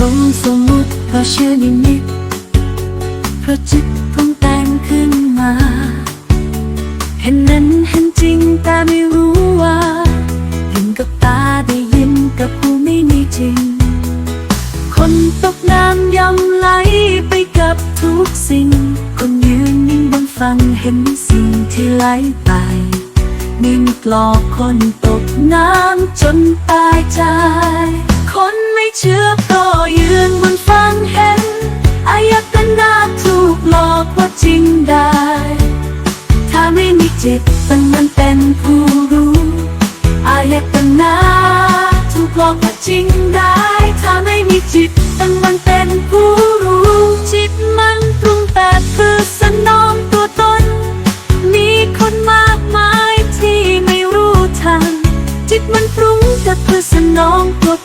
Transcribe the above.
ลงสมมุติพราเชื่อนิมิตเพราะจิตปรุงแต่งขึ้นมา เห็นนั้นเห็นจริงแต่ไม่รู้ว่าเห็นกับตาได้ยินกับหูไม่มีจริง คนตกน้ำย่ำไหลไปกับทุกสิ่ง คนยืนนิ่งบนฝั่งเห็นสิ่งที่ไหลไปนิ่งปลอกคนตกน้ำจนตายใจ คนไม่เชื่อก็ยืนบนฝั่งเห็นอายตนะถูกหลอกว่าจริงได้ ถ้าไม่มีจิตมันมันเป็นผู้รู้อายตนะถูกหลอกว่าจริงได้ ถ้าไม่มีจิตมันมันเป็นผู้รู้จิตมันปรุงแต่เพื่อสนองตัวตน มีคนมากมายที่ไม่รู้ทัน จิตมันปรุงแต่เพื่อสนองตัว